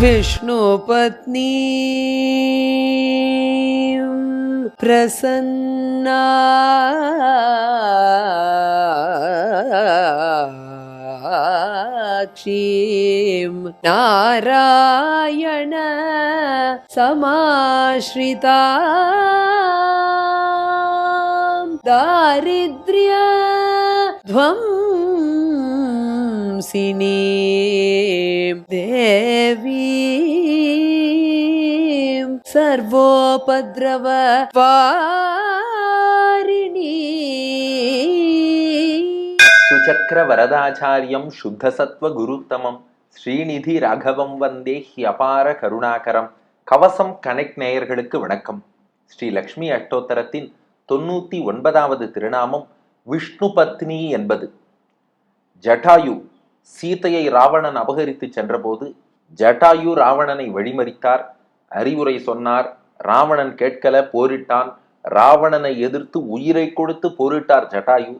विष्णुपत्नी प्रसन्ना। क्षीं नारायण समाश्रिता। दारिद्र्य ध्वंसिनीं देवीं सर्वोपद्रव वारिणी சுச்சக்கர வரதாச்சாரியம் சுத்தசத்வ குருத்தமம் ஸ்ரீநிதி ராகவம் வந்தே ஹியபார கருணாகரம் கவசம் கனெக்ட் நேயர்களுக்கு வணக்கம் ஸ்ரீ லக்ஷ்மி அஷ்டோத்தரத்தின் தொண்ணூற்றி ஒன்பதாவது திருநாமம் விஷ்ணு பத்னி என்பது. ஜட்டாயு சீதையை ராவணன் அபகரித்து சென்றபோது ஜட்டாயு ராவணனை வழிமறித்தார். அறிவுரை சொன்னார் ராவணன் கேட்கல போரிட்டான். ராவணனை எதிர்த்து உயிரை கொடுத்து போரிட்டார் ஜட்டாயு.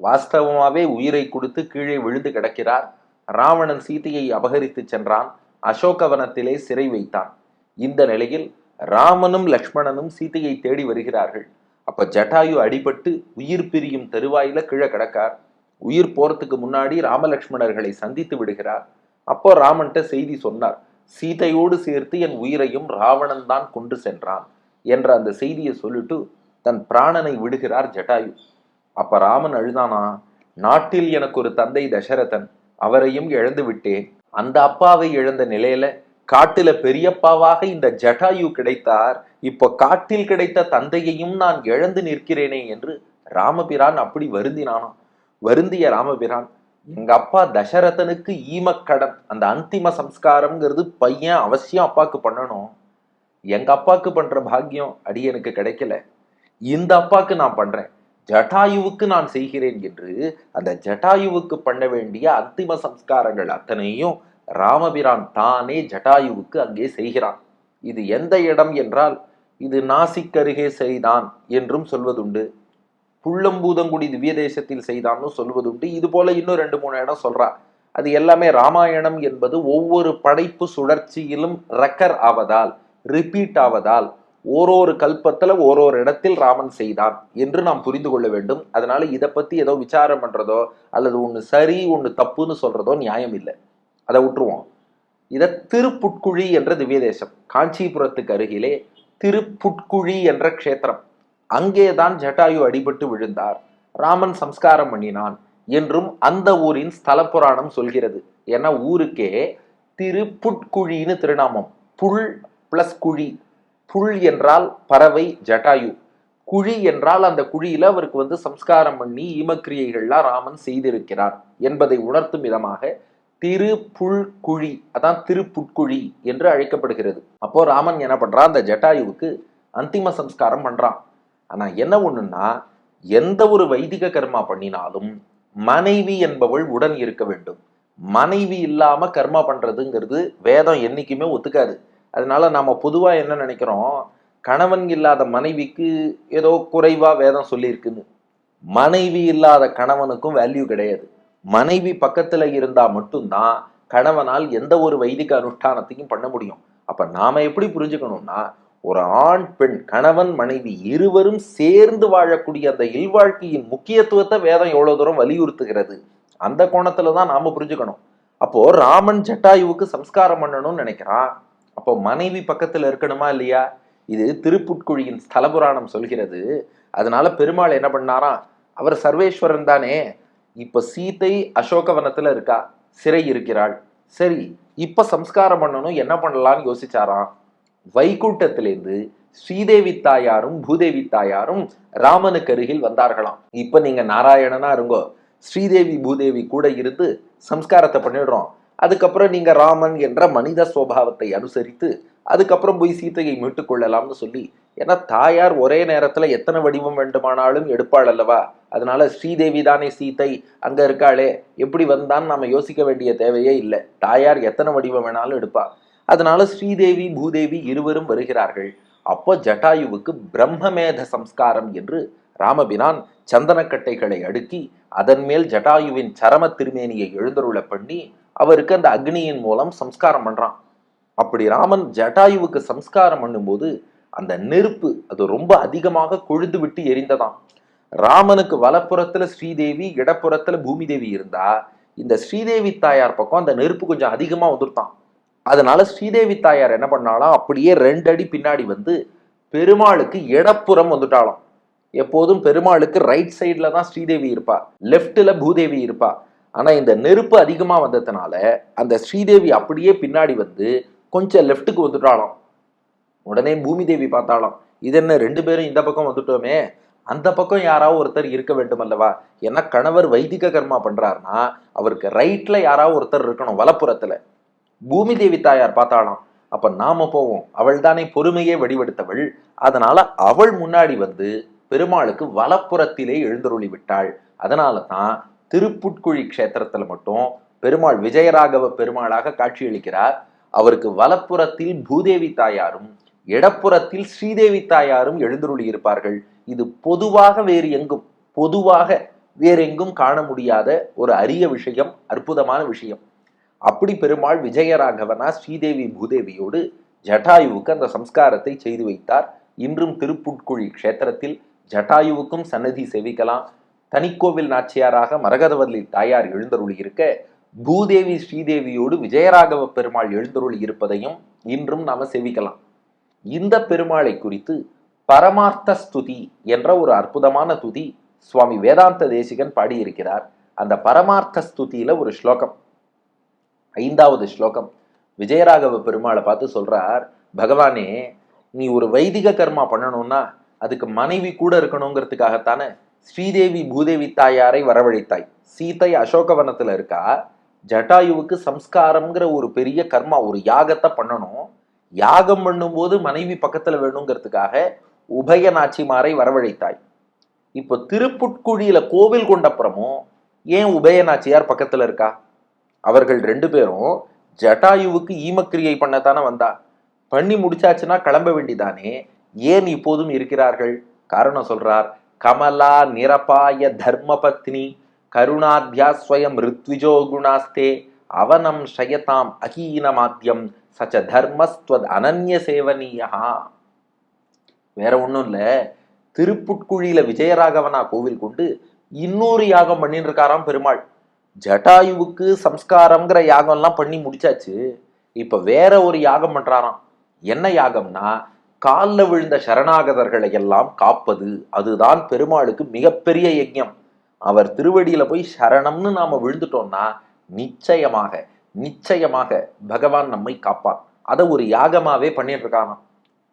வாஸ்தவமாவே உயிரை கொடுத்து கீழே விழுந்து கிடக்கிறார். ராவணன் சீதையை அபகரித்து சென்றான். அசோகவனத்திலே சிறை வைத்தான். இந்த நிலையில் ராமனும் லக்ஷ்மணனும் சீதையை தேடி வருகிறார்கள். அப்ப ஜட்டாயு அடிபட்டு உயிர் பிரியும் தருவாயில கீழே கிடக்கார். உயிர் போறதுக்கு முன்னாடி ராமலக்ஷ்மணர்களை சந்தித்து விடுகிறார். அப்போ ராமன்ட்ட செய்தி சொன்னார் சீதையோடு சேர்த்து என் உயிரையும் ராவணன் தான் கொண்டு சென்றான் என்ற அந்த செய்தியை சொல்லிட்டு தன் பிராணனை விடுகிறார் ஜட்டாயு. அப்ப ராமன் அழுதானா நாட்டில் எனக்கு ஒரு தந்தை தசரதன் அவரையும் இழந்து விட்டேன். அந்த அப்பாவை இழந்த நிலையில காட்டுல பெரியப்பாவாக இந்த ஜட்டாயு கிடைத்தார். இப்போ காட்டில் கிடைத்த தந்தையையும் நான் இழந்து நிற்கிறேனே என்று ராமபிரான் அப்படி வருந்தினானாம் வருந்திய ராமபிரான் எங்க அப்பா தசரதனுக்கு ஈமக்கடன் அந்த அந்திம சம்ஸ்காரம்ங்கிறது பையன் அவசியம் அப்பாக்கு பண்ணணும். எங்க அப்பாக்கு பண்ற பாக்கியம் அடி எனக்கு கிடைக்கல. இந்த அப்பாக்கு நான் பண்றேன். ஜட்டாயுவுக்கு நான் செய்கிறேன் என்று அந்த ஜட்டாயுவுக்கு பண்ண வேண்டிய அந்திம சம்ஸ்காரங்கள் அத்தனையும் ராமபிரான் தானே ஜட்டாயுவுக்கு அங்கே செய்கிறான். இது எந்த இடம் என்றால் இது நாசிக் அருகே செய்தான் என்றும் சொல்வதுண்டு. புள்ளம்பூதங்குடி திவ்ய தேசத்தில் செய்தான்னு சொல்வதுண்டு. இது போல இன்னும் ரெண்டு மூணு இடம் சொல்றா. அது எல்லாமே ராமாயணம் என்பது ஒவ்வொரு படைப்பு சுழற்சியிலும் ரெக்கர் ஆவதால் ரிப்பீட் ஆவதால் ஓரொரு கல்பத்துல ஓரொரு இடத்தில் ராமன் செய்தான் என்று நாம் புரிந்து கொள்ள வேண்டும். அதனால இதை பத்தி ஏதோ விசாரம் பண்றதோ அல்லது ஒன்று சரி ஒன்று தப்புன்னு சொல்றதோ நியாயம் இல்லை. அதை விட்டுருவோம். இதை திருப்புட்குழி என்ற திவ்ய தேசம் காஞ்சிபுரத்துக்கு அருகிலே திருப்புட்குழி என்ற க்ஷேத்திரம். அங்கேதான் ஜட்டாயு அடிபட்டு விழுந்தார். ராமன் சம்ஸ்காரம் பண்ணினான் என்றும் அந்த ஊரின் ஸ்தல புராணம் சொல்கிறது. ஏன்னா ஊருக்கே திருப்புட்குழின்னு திருநாமம். புல் பிளஸ் குழி. புல் என்றால் பறவை ஜட்டாயு. குழி என்றால் அந்த குழியில அவருக்கு வந்து சம்ஸ்காரம் பண்ணி ஈமக்கிரியைகள்லாம் ராமன் செய்திருக்கிறார் என்பதை உணர்த்தும் விதமாக திருப்புல்குழி அதான் திருப்புட்குழி என்று அழைக்கப்படுகிறது. அப்போ ராமன் என்ன பண்றான்? அந்த ஜட்டாயுவுக்கு அந்திம சம்ஸ்காரம் பண்றான். ஆனா என்ன ஒண்ணுன்னா எந்த ஒரு வைதிக கர்மா பண்ணினாலும் மனைவி என்பவள் உடன் இருக்க வேண்டும். மனைவி இல்லாம கர்மா பண்றதுங்கிறது வேதம் என்னைக்குமே ஒத்துக்காது. அதனால நாம பொதுவா என்ன நினைக்கிறோம்? கணவன் இல்லாத மனைவிக்கு ஏதோ குறைவா வேதம் சொல்லியிருக்குன்னு. மனைவி இல்லாத கணவனுக்கும் வேல்யூ கிடையாது. மனைவி பக்கத்துல இருந்தா மட்டும்தான் கணவனால் எந்த ஒரு வைதிக அனுஷ்டானத்தையும் பண்ண முடியும். அப்ப நாம எப்படி புரிஞ்சுக்கணும்னா ஒரு ஆண் பெண் கணவன் மனைவி இருவரும் சேர்ந்து வாழக்கூடிய அந்த இல்வாழ்க்கையின் முக்கியத்துவத்தை வேதம் எவ்வளவு தூரம் வலியுறுத்துகிறது? அந்த கோணத்துல தான் நாம புரிஞ்சுக்கணும். அப்போ ராமன் ஜட்டாயுவுக்கு சம்ஸ்காரம் பண்ணணும்னு நினைக்கிறான். அப்போ மனைவி பக்கத்துல இருக்கணுமா இல்லையா? இது திருப்புட்குழியின் ஸ்தல புராணம் சொல்கிறது. அதனால பெருமாள் என்ன பண்ணாராம்? அவர் சர்வேஸ்வரன் தானே. இப்ப சீதை அசோகவனத்துல இருக்கா? சிறை இருக்கிறாள். சரி இப்ப சம்ஸ்காரம் பண்ணணும் என்ன பண்ணலாம்னு யோசிச்சாராம்? வைகுண்டத்திலேருந்து ஸ்ரீதேவி தாயாரும் பூதேவி தாயாரும் ராமனுக்கு அருகில் வந்தார்களாம். இப்ப நீங்க நாராயணனா இருங்கோ. ஸ்ரீதேவி பூதேவி கூட இருந்து சம்ஸ்காரத்தை பண்ணிடுறோம். அதுக்கப்புறம் நீங்க ராமன் என்ற மனித சுவாவத்தை அனுசரித்து அதுக்கப்புறம் போய் சீத்தையை மீட்டுக் கொள்ளலாம்னு சொல்லி ஏன்னா தாயார் ஒரே நேரத்தில் எத்தனை வடிவம் வேண்டுமானாலும் எடுப்பாள் அல்லவா? அதனால ஸ்ரீதேவி தானே சீத்தை அங்கே இருக்காளே எப்படி வந்தான்னு நாம் யோசிக்க வேண்டிய தேவையே இல்லை. தாயார் எத்தனை வடிவம் வேணாலும் எடுப்பா. அதனால ஸ்ரீதேவி பூதேவி இருவரும் வருகிறார்கள். அப்போ ஜட்டாயுவுக்கு பிரம்மமேத சம்ஸ்காரம் என்று ராமபிரான் சந்தனக்கட்டைகளை அடுக்கி அதன் மேல் ஜட்டாயுவின் சரம திருமேனியை எழுந்தருள பண்ணி அவருக்கு அந்த அக்னியின் மூலம் சம்ஸ்காரம் பண்றான். அப்படி ராமன் ஜட்டாயுவுக்கு சம்ஸ்காரம் பண்ணும்போது அந்த நெருப்பு அது ரொம்ப அதிகமாக கொழுந்து விட்டு எரிந்ததாம். ராமனுக்கு வலப்புறத்துல ஸ்ரீதேவி இடப்புறத்துல பூமி தேவி இருந்தா இந்த ஸ்ரீதேவி தாயார் பக்கம் அந்த நெருப்பு கொஞ்சம் அதிகமா வந்துருத்தான் அதனால ஸ்ரீதேவி தாயார் என்ன பண்ணாலாம் அப்படியே ரெண்டு அடி பின்னாடி வந்து பெருமாளுக்கு இடப்புறம் வந்துட்டாலாம் எப்போதும் பெருமாளுக்கு ரைட் சைடில் தான் ஸ்ரீதேவி இருப்பா லெஃப்டில் பூதேவி இருப்பா. ஆனால் இந்த நெருப்பு அதிகமாக வந்ததுனால அந்த ஸ்ரீதேவி அப்படியே பின்னாடி வந்து கொஞ்சம் லெஃப்ட்டுக்கு வந்துட்டாளாம். உடனே பூமி தேவி பார்த்தாலாம் இது என்ன ரெண்டு பேரும் இந்த பக்கம் வந்துட்டோமே? அந்த பக்கம் யாராவது ஒருத்தர் இருக்க வேண்டும் அல்லவா ஏன்னா கணவர் வைதிக கர்மா பண்றாருன்னா அவருக்கு ரைட்ல யாராவது ஒருத்தர் இருக்கணும் வலப்புறத்துல. பூமி தேவி தாயார் பார்த்தாலாம் அப்ப நாம போவோம். அவள் தானே பொறுமையே வடிவெடுத்தவள் அதனால அவள் முன்னாடி வந்து பெருமாளுக்கு வலப்புறத்திலே எழுந்தருளி விட்டாள். அதனால தான் திருப்புட்குழி க்ஷேத்திரத்துல மட்டும் பெருமாள் விஜயராகவ பெருமாளாக காட்சியளிக்கிறார். அவருக்கு வலப்புறத்தில் பூதேவி தாயாரும் இடப்புறத்தில் ஸ்ரீதேவி தாயாரும் எழுந்தருளி இருப்பார்கள். இது பொதுவாக வேறு எங்கும் பொதுவாக வேறெங்கும் காண முடியாத ஒரு அரிய விஷயம் அற்புதமான விஷயம். அப்படி பெருமாள் விஜயராகவனா ஸ்ரீதேவி பூதேவியோடு ஜட்டாயுவுக்கு அந்த சம்ஸ்காரத்தை செய்து வைத்தார். இன்றும் திருப்புட்குழி க்ஷேத்திரத்தில் ஜட்டாயுவுக்கும் சன்னதி சேவிக்கலாம். தனிக்கோவில் நாச்சியாராக மரகதவல்லி தாயார் எழுந்தருளி இருக்க பூதேவி ஸ்ரீதேவியோடு விஜயராகவ பெருமாள் எழுந்தருளி இருப்பதையும் இன்றும் நாம சேவிக்கலாம். இந்த பெருமாளை குறித்து பரமார்த்த ஸ்துதி என்ற ஒரு அற்புதமான துதி சுவாமி வேதாந்த தேசிகன் பாடியிருக்கிறார். அந்த பரமார்த்த ஸ்துதியில ஒரு ஸ்லோகம் ஐந்தாவது ஸ்லோகம் விஜயராகவ பெருமாளை பார்த்து சொல்றார் பகவானே நீ ஒரு வைதிக கர்மா பண்ணணும்னா அதுக்கு மனைவி கூட இருக்கணுங்கிறதுக்காகத்தானே ஸ்ரீதேவி பூதேவி தாயாரை வரவழைத்தாய். சீதை அசோகவனத்துல இருக்கா? ஜட்டாயுவுக்கு சம்ஸ்காரம்ங்கிற ஒரு பெரிய கர்மா ஒரு யாகத்தை பண்ணணும். யாகம் பண்ணும்போது மனைவி பக்கத்துல வேணுங்கிறதுக்காக உபய நாச்சிமாரை வரவழைத்தாய். இப்போ திருப்புட்குழியில கோவில் கொண்டப்புறமும் ஏன் உபய நாச்சியார் பக்கத்துல இருக்கா? அவர்கள் ரெண்டு பேரும் ஜட்டாயுவுக்கு ஈமக்கிரியை பண்ணத்தானே வந்தா. பண்ணி முடிச்சாச்சுன்னா கிளம்ப வேண்டிதானே. ஏன் இப்போதும் இருக்கிறார்கள்? காரணம் சொல்றார் கமலா நிரபாய தர்ம பத்னி கருணாத்யா ஸ்வயம் ரித்விஜோ குணாஸ்தே அவனம் ஷயதாம் அகீனமாத்தியம் சச்ச தர்மஸ்துவத் அனன்ய சேவனீயா வேற ஒண்ணும் இல்ல. திருப்புட்குழியில விஜயராகவனா கோவில் கொண்டு இன்னொரு யாகம் பண்ணிட்டு இருக்காராம் பெருமாள். ஜட்டாயுவுக்கு சம்ஸ்காரம்ங்கிற யாகம்லாம் பண்ணி முடிச்சாச்சு. இப்ப வேற ஒரு யாகம் பண்றாராம். என்ன யாகம்னா காலில் விழுந்த சரணாகதர்களை எல்லாம் காப்பது. அதுதான் பெருமாளுக்கு மிகப்பெரிய யஜ்யம். அவர் திருவடியில போய் சரணம்னு நாம விழுந்துட்டோம்னா நிச்சயமாக நிச்சயமாக பகவான் நம்மை காப்பான் அதை ஒரு யாகமாவே பண்ணிட்டு இருக்காங்க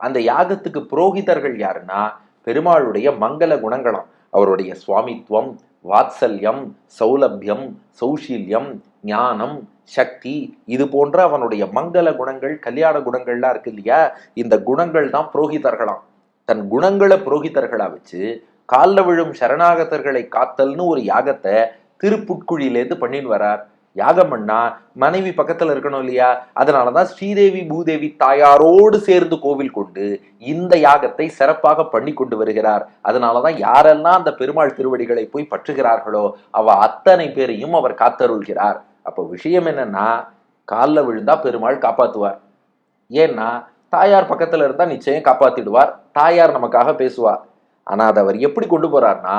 அந்த யாகத்துக்கு புரோகிதர்கள் யாருன்னா பெருமாளுடைய மங்கள குணங்களாம். அவருடைய சுவாமித்துவம் வாத்சல்யம் சௌலபியம் சௌஷீல்யம் ஞானம் சக்தி இது போன்ற அவனுடைய மங்கள குணங்கள் கல்யாண குணங்கள்லாம் இருக்கு இல்லையா? இந்த குணங்கள் தான் புரோகிதர்களாம். தன் குணங்களை புரோகிதர்களா வச்சு காலில் விழும் சரணாகதர்களை காத்தல்னு ஒரு யாகத்தை திருப்புட்குழியிலேருந்து பண்ணின்னு வரார். யாகம் பண்ணா மனைவி பக்கத்துல இருக்கணும் இல்லையா? அதனாலதான் ஸ்ரீதேவி பூதேவி தாயாரோடு சேர்ந்து கோவில் கொண்டு இந்த யாகத்தை சிறப்பாக பண்ணி கொண்டு வருகிறார். அதனாலதான் யாரெல்லாம் அந்த பெருமாள் திருவடிகளை போய் பற்றுகிறார்களோ அவ அத்தனை பேரையும் அவர் காத்தருள்கிறார். அப்போ விஷயம் என்னன்னா காலில் விழுந்தா பெருமாள் காப்பாத்துவார். ஏன்னா தாயார் பக்கத்துல இருந்தா நிச்சயம் காப்பாத்திடுவார். தாயார் நமக்காக பேசுவார். ஆனா அதை அவர் எப்படி கொண்டு போறார்னா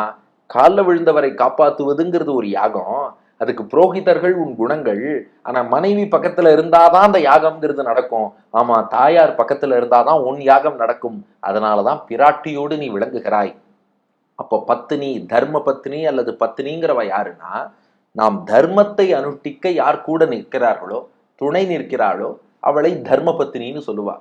காலில் விழுந்தவரை காப்பாத்துவதுங்கிறது ஒரு யாகம் அதுக்கு புரோகிதர்கள் உன் குணங்கள். ஆனா மனைவி பக்கத்துல இருந்தாதான் அந்த யாகம்ங்கிறது நடக்கும். ஆமா தாயார் பக்கத்துல இருந்தாதான் உன் யாகம் நடக்கும். அதனாலதான் பிராட்டியோடு நீ விளங்குகிறாய். அப்போ பத்தினி தர்ம பத்தினி அல்லது பத்தினிங்கிறவ யாருன்னா நாம் தர்மத்தை அனுஷ்டிக்க யார் கூட நிற்கிறார்களோ துணை நிற்கிறாளோ அவளை தர்ம பத்தினின்னு சொல்லுவா.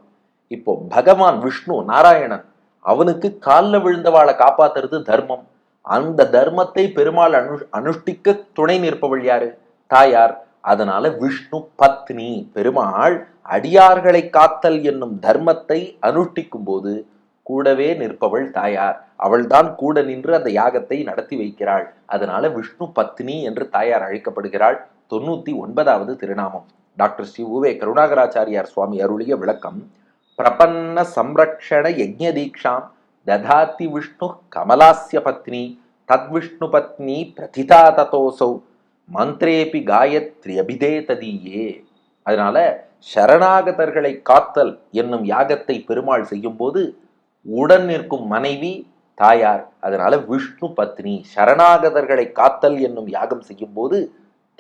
இப்போ பகவான் விஷ்ணு நாராயணன் அவனுக்கு காலில் விழுந்தவாளை காப்பாத்துறது தர்மம். அந்த தர்மத்தை பெருமாள் அனு அனுஷ்டிக்க துணை நிற்பவள் யாரு? தாயார். அதனால விஷ்ணு பத்னி பெருமாள் அடியார்களை காத்தல் என்னும் தர்மத்தை அனுஷ்டிக்கும் போது கூடவே நிற்பவள் தாயார். அவள்தான் கூட நின்று அந்த யாகத்தை நடத்தி வைக்கிறாள். அதனால விஷ்ணு பத்னி என்று தாயார் அழைக்கப்படுகிறாள். தொண்ணூத்தி ஒன்பதாவது திருநாமம். டாக்டர் ஸ்ரீ உவே கருணாகராச்சாரியார் சுவாமி அருளிய விளக்கம் பிரபன்ன சம்ரக்ஷண யஜ்ய தீக்ஷாம் ததாத்தி விஷ்ணு கமலாஸ்ய பத்னி தத்விஷ்ணு பத்னி பிரதிதா ததோசௌ மந்திரேபி காயத்ரி அபிதே ததியே அதனால சரணாகதர்களை காத்தல் என்னும் யாகத்தை பெருமாள் செய்யும்போது உடன் நிற்கும் மனைவி தாயார் அதனால விஷ்ணு பத்னி சரணாகதர்களை காத்தல் என்னும் யாகம் செய்யும்போது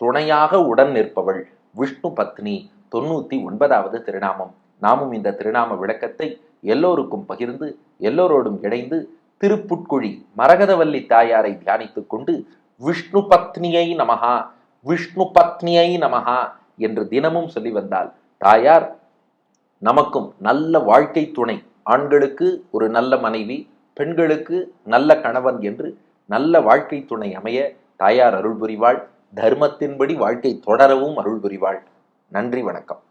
துணையாக உடன் நிற்பவள் விஷ்ணு பத்னி தொண்ணூத்தி ஒன்பதாவது திருநாமம். நாமும் இந்த திருநாம விளக்கத்தை எல்லோருக்கும் பகிர்ந்து எல்லோரோடும் இணைந்து திருப்புட்குழி மரகதவல்லி தாயாரை தியானித்துக் கொண்டு விஷ்ணு பத்னியை நமகா விஷ்ணு பத்னியை நமகா என்று தினமும் சொல்லி வந்தால் தாயார் நமக்கும் நல்ல வாழ்க்கை துணை. ஆண்களுக்கு ஒரு நல்ல மனைவி பெண்களுக்கு நல்ல கணவன் என்று நல்ல வாழ்க்கை துணை அமைய தாயார் அருள் புரிவாள். தர்மத்தின்படி வாழ்க்கை தொடரவும் அருள் புரிவாள். நன்றி வணக்கம்.